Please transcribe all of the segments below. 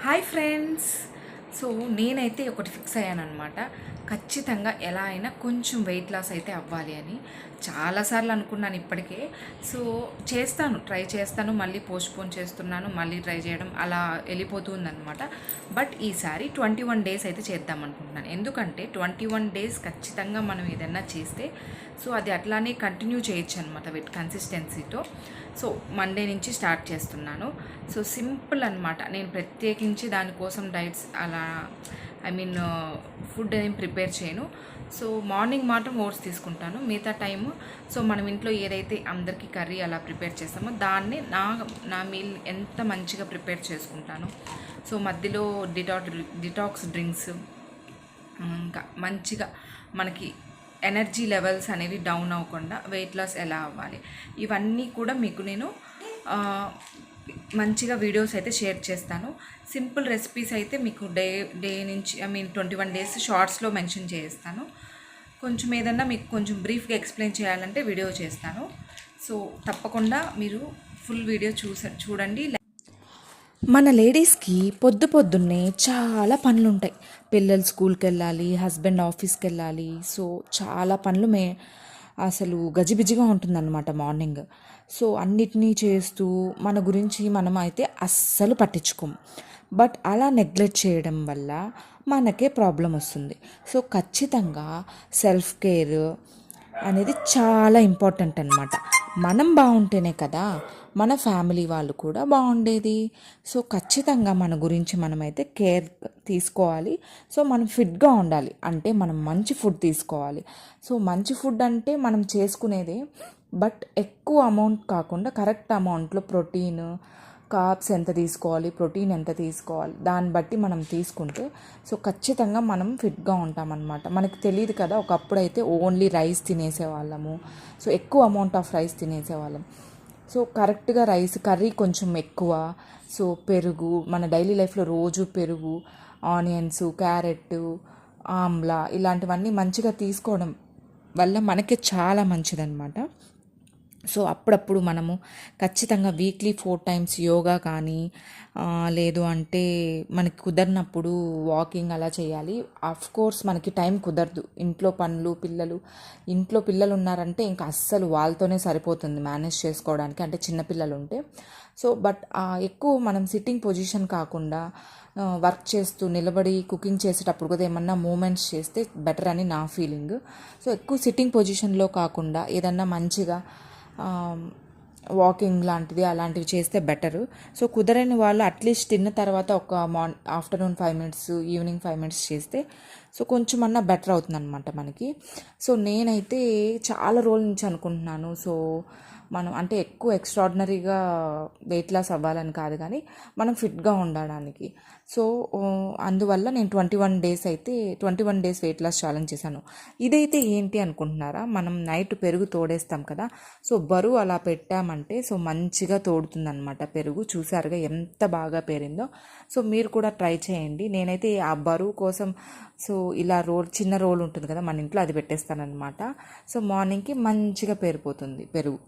Hi friends, so నేనైతే ఒకటి fix అయ్యాను అనమాట ఖచ్చితంగా ఎలా అయినా కొంచెం వెయిట్ లాస్ అయితే అవ్వాలి అని. చాలాసార్లు అనుకున్నాను ఇప్పటికే. సో చేస్తాను ట్రై చేస్తాను మళ్ళీ పోస్ట్పోన్ చేస్తున్నాను మళ్ళీ ట్రై చేయడం అలా వెళ్ళిపోతుందన్నమాట. బట్ ఈసారి ట్వంటీ వన్ డేస్ అయితే చేద్దాం అనుకుంటున్నాను. ఎందుకంటే ట్వంటీ వన్ డేస్ ఖచ్చితంగా మనం ఏదైనా చేస్తే సో అది అట్లానే కంటిన్యూ చేయొచ్చు అనమాట విత్ కన్సిస్టెన్సీతో సో మండే నుంచి స్టార్ట్ చేస్తున్నాను. సో సింపుల్ అనమాట నేను ప్రత్యేకించి దానికోసం డైట్స్ అలా ఐ మీన్ ఫుడ్ ఏం ప్రిపేర్ చేయను. సో మార్నింగ్ మాత్రం ఓట్స్ తీసుకుంటాను. మిగతా టైం సో మనం ఇంట్లో ఏదైతే అందరికీ కర్రీ అలా ప్రిపేర్ చేస్తామో దాన్ని నా నా మీల్ ఎంత మంచిగా ప్రిపేర్ చేసుకుంటాను. సో మధ్యలో డిటాక్ డిటాక్స్ డ్రింక్స్ ఇంకా మంచిగా మనకి ఎనర్జీ లెవెల్స్ అనేవి డౌన్ అవ్వకుండా వెయిట్ లాస్ ఎలా అవ్వాలి? ఇవన్నీ కూడా మీకు నేను మంచిగా వీడియోస్ అయితే షేర్ చేస్తాను. సింపుల్ రెసిపీస్ అయితే మీకు డే డే నుంచి I mean twenty one days షార్ట్స్లో మెన్షన్ చేస్తాను. కొంచెం ఏదన్నా మీకు కొంచెం బ్రీఫ్గా ఎక్స్ప్లెయిన్ చేయాలంటే వీడియో చేస్తాను. సో తప్పకుండా మీరు ఫుల్ వీడియో చూస చూడండి. మన లేడీస్కి పొద్దు పొద్దున్నే చాలా పనులు ఉంటాయి. పిల్లలు స్కూల్కి వెళ్ళాలి హస్బెండ్ ఆఫీస్కి వెళ్ళాలి సో చాలా పనులు మే అసలు గజిబిజిగా ఉంటుందన్నమాట మార్నింగ్. సో అన్నిటినీ చేస్తూ మన గురించి మనం అయితే అస్సలు పట్టించుకోం. బట్ అలా నెగ్లెక్ట్ చేయడం వల్ల మనకే ప్రాబ్లం వస్తుంది. సో ఖచ్చితంగా సెల్ఫ్ కేర్ అనేది చాలా ఇంపార్టెంట్ అనమాట మనం బాగుంటేనే కదా మన ఫ్యామిలీ వాళ్ళు కూడా బాగుండేది. సో ఖచ్చితంగా మన గురించి మనమైతే కేర్ తీసుకోవాలి. సో మనం ఫిట్గా ఉండాలి. అంటే మనం మంచి ఫుడ్ తీసుకోవాలి. సో మంచి ఫుడ్ అంటే మనం చేసుకునేదే బట్ ఎక్కువ అమౌంట్ కాకుండా కరెక్ట్ అమౌంట్లో ప్రోటీన్ కార్బ్స్ ఎంత తీసుకోవాలి ప్రోటీన్ ఎంత తీసుకోవాలి దాన్ని బట్టి మనం తీసుకుంటే సో ఖచ్చితంగా మనం ఫిట్గా ఉంటామన్నమాట. మనకి తెలియదు కదా ఒకప్పుడు అయితే ఓన్లీ రైస్ తినేసేవాళ్ళము. సో ఎక్కువ అమౌంట్ ఆఫ్ రైస్ తినేసేవాళ్ళం. సో కరెక్ట్గా రైస్ కర్రీ కొంచెం ఎక్కువ. సో పెరుగు మన డైలీ లైఫ్లో రోజు పెరుగు ఆనియన్స్ క్యారెట్ ఆమ్లా ఇలాంటివన్నీ మంచిగా తీసుకోవడం వల్ల మనకి చాలా మంచిదన్నమాట. సో అప్పుడప్పుడు మనము ఖచ్చితంగా వీక్లీ ఫోర్ టైమ్స్ యోగా కానీ లేదు అంటే మనకి కుదరినప్పుడు వాకింగ్ అలా చేయాలి. ఆఫ్ కోర్స్ మనకి టైం కుదరదు. ఇంట్లో పనులు పిల్లలు ఇంట్లో పిల్లలు ఉన్నారంటే ఇంకా అస్సలు వాళ్ళతోనే సరిపోతుంది మేనేజ్ చేసుకోవడానికి. అంటే చిన్నపిల్లలు ఉంటే సో బట్ ఎక్కువ మనం సిట్టింగ్ పొజిషన్ కాకుండా వర్క్ చేస్తూ నిలబడి కుకింగ్ చేసేటప్పుడు కూడా ఏమన్నా మూమెంట్స్ చేస్తే బెటర్ అని నా ఫీలింగ్ సో ఎక్కువ సిట్టింగ్ పొజిషన్లో కాకుండా ఏదన్నా మంచిగా వాకింగ్ లాంటిది అలాంటివి చేస్తే బెటరు. సో కుదరని వాళ్ళు అట్లీస్ట్ తిన్న తర్వాత ఒక morn afternoon five minutes evening five minutes చేస్తే సో కొంచెం అన్నా బెటర్ అవుతుంది అనమాట మనకి. సో నేనైతే చాలా రోజుల నుంచి అనుకుంటున్నాను. సో మనం అంటే ఎక్కువ ఎక్స్ట్రాడినరీగా వెయిట్ లాస్ అవ్వాలని కాదు కానీ మనం ఫిట్గా ఉండడానికి. సో అందువల్ల నేను ట్వంటీ వన్ డేస్ అయితే twenty one days weight loss challenge చేశాను. ఇదైతే ఏంటి అనుకుంటున్నారా? మనం నైట్ పెరుగు తోడేస్తాం కదా సో బరువు అలా పెట్టామంటే సో మంచిగా తోడుతుంది అనమాట పెరుగు. చూసారుగా ఎంత బాగా పేరిందో. సో మీరు కూడా ట్రై చేయండి. నేనైతే ఆ బరువు కోసం సో ఇలా రోల్ చిన్న రోల్ ఉంటుంది కదా మన ఇంట్లో అది పెట్టేస్తానమాట సో మార్నింగ్కి మంచిగా పేరిపోతుంది పెరుగు.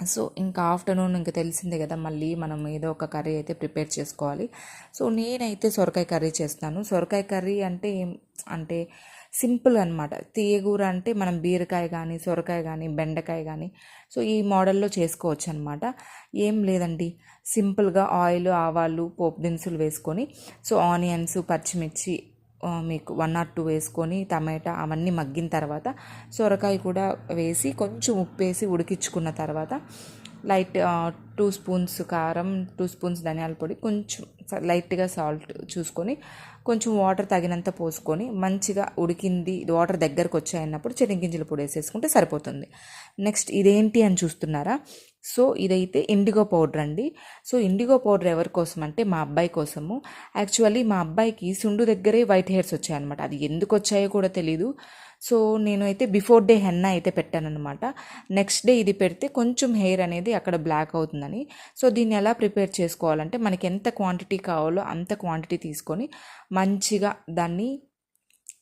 సో ఇంకా ఆఫ్టర్నూన్ ఇంకా తెలిసిందే కదా మళ్ళీ మనం ఏదో ఒక కర్రీ అయితే ప్రిపేర్ చేసుకోవాలి. సో నేనైతే సొరకాయ కర్రీ చేస్తాను. సొరకాయ కర్రీ అంటే ఏం- అంటే సింపుల్ అనమాట తీయగూర అంటే మనం బీరకాయ కానీ సొరకాయ కానీ బెండకాయ కానీ సో ఈ మోడల్లో చేసుకోవచ్చు అనమాట ఏం లేదండి సింపుల్గా ఆయిల్ ఆవాలు పోపు దినుసులు వేసుకొని సో ఆనియన్స్ పచ్చిమిర్చి మీకు వన్ ఆర్ టూ వేసుకొని టమాటా అవన్నీ మగ్గిన తర్వాత సొరకాయ కూడా వేసి కొంచెం ఉప్పు వేసి ఉడికించుకున్న తర్వాత లైట్ టూ స్పూన్స్ కారం టూ స్పూన్స్ ధనియాల పొడి కొంచెం లైట్గా సాల్ట్ చూసుకొని కొంచెం వాటర్ తగినంత పోసుకొని మంచిగా ఉడికింది వాటర్ దగ్గరకు వచ్చాయన్నప్పుడు చెనిగ్గింజల పొడి వేసేసుకుంటే సరిపోతుంది. నెక్స్ట్ ఇదేంటి అని చూస్తున్నారా? సో ఇదైతే ఇండిగో పౌడర్ అండి. సో ఇండిగో పౌడర్ ఎవరి కోసం అంటే మా అబ్బాయి కోసము. యాక్చువల్లీ మా అబ్బాయికి సుండు దగ్గరే వైట్ హెయిర్స్ వచ్చాయన్నమాట. అది ఎందుకు వచ్చాయో కూడా తెలీదు. సో నేను అయితే బిఫోర్ డే హెన్న అయితే పెట్టానన్నమాట. నెక్స్ట్ డే ఇది పెడితే కొంచెం హెయిర్ అనేది అక్కడ బ్లాక్ అవుతుందని. సో దీన్ని ఎలా ప్రిపేర్ చేసుకోవాలంటే మనకి ఎంత క్వాంటిటీ కావాలో అంత క్వాంటిటీ తీసుకొని మంచిగా దాన్ని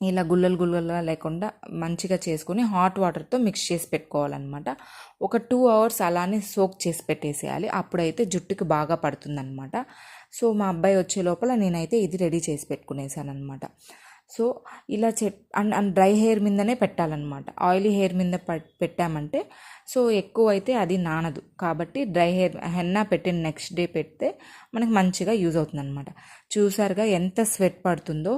ఇలా గుల్లలు గుల్లలుగా లేకుండా మంచిగా చేసుకొని హాట్ వాటర్తో మిక్స్ చేసి పెట్టుకోవాలన్నమాట. ఒక టూ అవర్స్ అలానే సోక్ చేసి పెట్టేసేయాలి. అప్పుడైతే జుట్టుకి బాగా పడుతుందన్నమాట. సో మా అబ్బాయి వచ్చే లోపల నేనైతే ఇది రెడీ చేసి పెట్టుకునేసాను అనమాట సో ఇలా చె అండ్ అండ్ డ్రై హెయిర్ మీదనే పెట్టాలన్నమాట. ఆయిలీ హెయిర్ మీద పెట్టామంటే సో ఎక్కువ అయితే అది నానదు. కాబట్టి డ్రై హెయిర్ హెన్నా పెట్టిన నెక్స్ట్ డే పెడితే మనకి మంచిగా యూజ్ అవుతుంది అనమాట చూసారుగా ఎంత స్వెట్ పడుతుందో.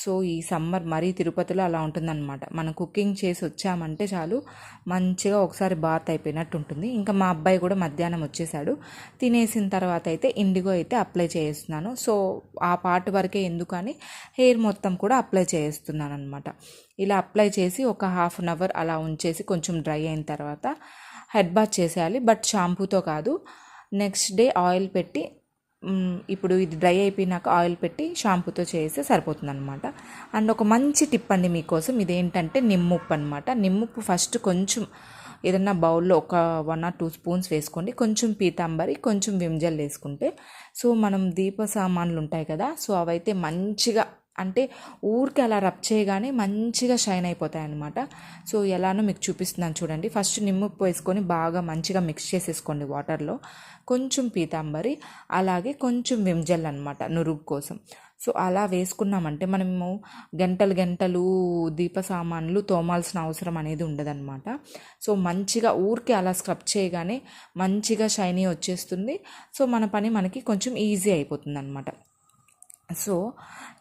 సో ఈ సమ్మర్ మరీ తిరుపతిలో అలా ఉంటుందన్నమాట. మనం కుకింగ్ చేసి వచ్చామంటే చాలు మంచిగా ఒకసారి బాత్ అయిపోయినట్టు ఉంటుంది. ఇంకా మా అబ్బాయి కూడా మధ్యాహ్నం వచ్చేసాడు. తినేసిన తర్వాత అయితే ఇండిగో అయితే అప్లై చేస్తున్నాను. సో ఆ పార్ట్ వరకే ఎందుకని హెయిర్ మొత్తం కూడా అప్లై చేస్తున్నాను అనమాట ఇలా అప్లై చేసి ఒక హాఫ్ అన్ అవర్ అలా ఉంచేసి కొంచెం డ్రై అయిన తర్వాత హెడ్ బాత్ చేసేయాలి. బట్ షాంపూతో కాదు. నెక్స్ట్ డే ఆయిల్ పెట్టి ఇప్పుడు ఇది డ్రై అయిపోయినాక ఆయిల్ పెట్టి షాంపూతో చేస్తే సరిపోతుంది అనమాట అండ్ ఒక మంచి టిప్ అండి మీకోసం. ఇదేంటంటే నిమ్ముప్పు అనమాట నిమ్ముప్పు ఫస్ట్ కొంచెం ఏదన్నా బౌల్లో ఒక వన్ ఆర్ టూ స్పూన్స్ వేసుకోండి. కొంచెం పీతాంబరి కొంచెం విమ్జల్ వేసుకుంటే. సో మనం దీప సామాన్లు ఉంటాయి కదా సో అవైతే మంచిగా అంటే ఊరికి అలా రబ్ చేయగానే మంచిగా షైన్ అయిపోతాయి అనమాట సో ఎలానో మీకు చూపిస్తున్నాను చూడండి. ఫస్ట్ నిమ్మప్పు వేసుకొని బాగా మంచిగా మిక్స్ చేసేసుకోండి వాటర్లో. కొంచెం పీతాంబరి అలాగే కొంచెం విమ్జల్ అనమాట నురుగు కోసం. సో అలా వేసుకున్నామంటే మనము గంటలు గంటలు దీప సామాన్లు తోమాల్సిన అవసరం అనేది ఉండదన్నమాట. సో మంచిగా ఊరికి అలా స్క్రబ్ చేయగానే మంచిగా షైనీ వచ్చేస్తుంది. సో మన పని మనకి కొంచెం ఈజీ అయిపోతుంది అనమాట సో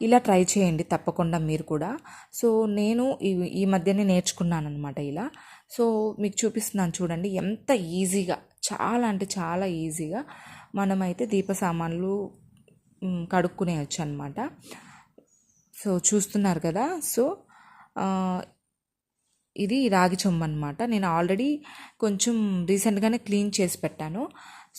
ఇలా ట్రై చేయండి తప్పకుండా మీరు కూడా. సో నేను ఈ ఈ మధ్యనే నేర్చుకున్నాను అనమాట ఇలా. సో మీకు చూపిస్తున్నాను చూడండి ఎంత ఈజీగా చాలా అంటే చాలా ఈజీగా మనమైతే దీప సామాన్లు మ్, కడుక్కునేయచ్చు అనమాట సో చూస్తున్నారు కదా. సో ఇది రాగి చెంబు అనమాట నేను ఆల్రెడీ కొంచెం రీసెంట్గానే క్లీన్ చేసి పెట్టాను.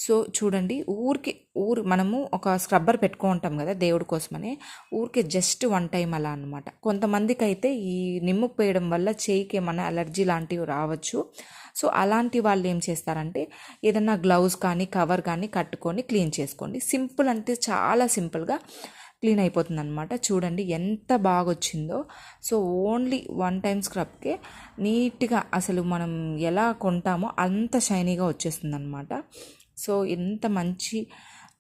సో చూడండి ఊరికి ఊరు మనము ఒక స్క్రబ్బర్ పెట్టుకుంటాం కదా దేవుడి కోసమని ఊరికి జస్ట్ వన్ టైం అలా అనమాట కొంతమందికి అయితే ఈ నిమ్ము పేయడం వల్ల చేయికి ఏమైనా అలర్జీ లాంటివి రావచ్చు. సో అలాంటి వాళ్ళు ఏం చేస్తారంటే ఏదన్నా గ్లౌజ్ కానీ కవర్ కానీ కట్టుకొని క్లీన్ చేసుకోండి. సింపుల్ అంటే చాలా సింపుల్గా క్లీన్ అయిపోతుంది అనమాట చూడండి ఎంత బాగా వచ్చిందో సో ఓన్లీ వన్ టైం స్క్రబ్కే నీట్గా అసలు మనం ఎలా కొంటామో అంత షైనీగా వచ్చేస్తుంది అనమాట సో ఎంత మంచి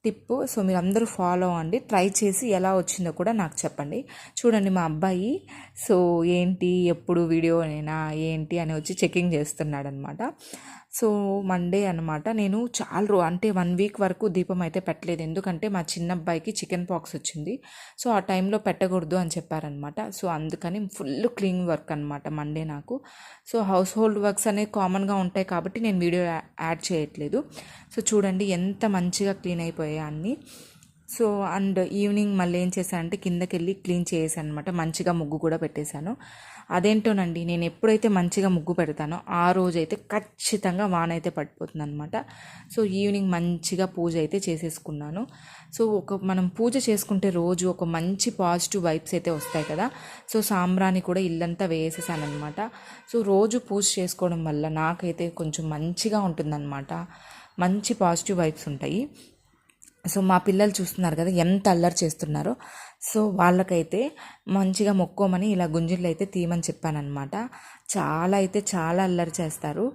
టిప్ సో మీరు అందరూ ఫాలో అండి ట్రై చేసి ఎలా వచ్చిందో కూడా నాకు చెప్పండి. చూడండి మా అబ్బాయి సో ఏంటి ఎప్పుడు వీడియో అయినా ఏంటి అని వచ్చి చెకింగ్ చేస్తున్నాడనమాట సో మండే అనమాట నేను చాలా రో అంటే వన్ వీక్ వరకు దీపం అయితే పెట్టలేదు. ఎందుకంటే మా చిన్న అబ్బాయికి చికెన్ పాక్స్ వచ్చింది. సో ఆ టైంలో పెట్టకూడదు అని చెప్పారనమాట సో అందుకని ఫుల్ క్లీన్ వర్క్ అనమాట మండే నాకు. సో హౌస్ హోల్డ్ వర్క్స్ అనేవి కామన్గా ఉంటాయి కాబట్టి నేను వీడియో యాడ్ చేయట్లేదు. సో చూడండి ఎంత మంచిగా క్లీన్ అయిపోయాయి అన్నీ. సో అండ్ ఈవినింగ్ మళ్ళీ ఏం చేశానంటే కిందకి వెళ్ళి క్లీన్ చేసాను అనమాట మంచిగా ముగ్గు కూడా పెట్టేశాను. అదేంటోనండి నేను ఎప్పుడైతే మంచిగా ముగ్గు పెడతానో ఆ రోజు అయితే ఖచ్చితంగా వాన అయితే పడిపోతుంది అనమాట సో ఈవినింగ్ మంచిగా పూజ అయితే చేసేసుకున్నాను. సో ఒక మనం పూజ చేసుకుంటే రోజు ఒక మంచి పాజిటివ్ వైబ్స్ అయితే వస్తాయి కదా. సో సాంబ్రాణి కూడా ఇల్లంతా వేసేసానమాట సో రోజు పూజ చేసుకోవడం వల్ల నాకైతే కొంచెం మంచిగా ఉంటుందన్నమాట. మంచి పాజిటివ్ వైబ్స్ ఉంటాయి. సో మా పిల్లలు చూస్తున్నారు కదా ఎంత అల్లరి చేస్తున్నారో. సో వాళ్ళకైతే మంచిగా మొక్కోమని ఇలా గుంజిళ్ళు అయితే తీయమని చెప్పానమాట చాలా అయితే చాలా అల్లరి చేస్తారు.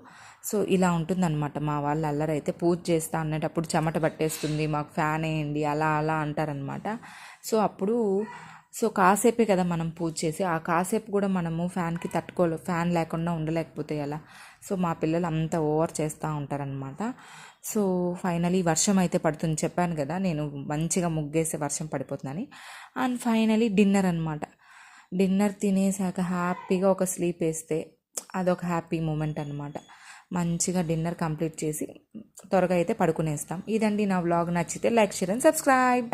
సో ఇలా ఉంటుందన్నమాట. మా వాళ్ళ అల్లరి అయితే పూజ చేస్తా అనేటప్పుడు చెమట పట్టేస్తుంది మాకు ఫ్యాన్ వేయండి అలా అలా అంటారనమాట సో అప్పుడు సో కాసేపే కదా మనం పూజ చేసి ఆ కాసేపు కూడా మనము ఫ్యాన్కి తట్టుకోలే ఫ్యాన్ లేకుండా ఉండలేకపోతే అలా సో మా పిల్లలు అంత ఓవర్ చేస్తూ ఉంటారనమాట సో ఫైనలీ వర్షం అయితే పడుతుంది. చెప్పాను కదా నేను మంచిగా ముగ్గేసి వర్షం పడిపోతుందని. అండ్ ఫైనలీ డిన్నర్ అనమాట డిన్నర్ తినేసాక హ్యాపీగా ఒక స్లీప్ వేస్తే అదొక హ్యాపీ మూమెంట్ అనమాట మంచిగా డిన్నర్ కంప్లీట్ చేసి త్వరగా అయితే పడుకునేస్తాం. ఇదండి నా వ్లాగ్. నచ్చితే లైక్ షేర్ అండ్ సబ్స్క్రైబ్.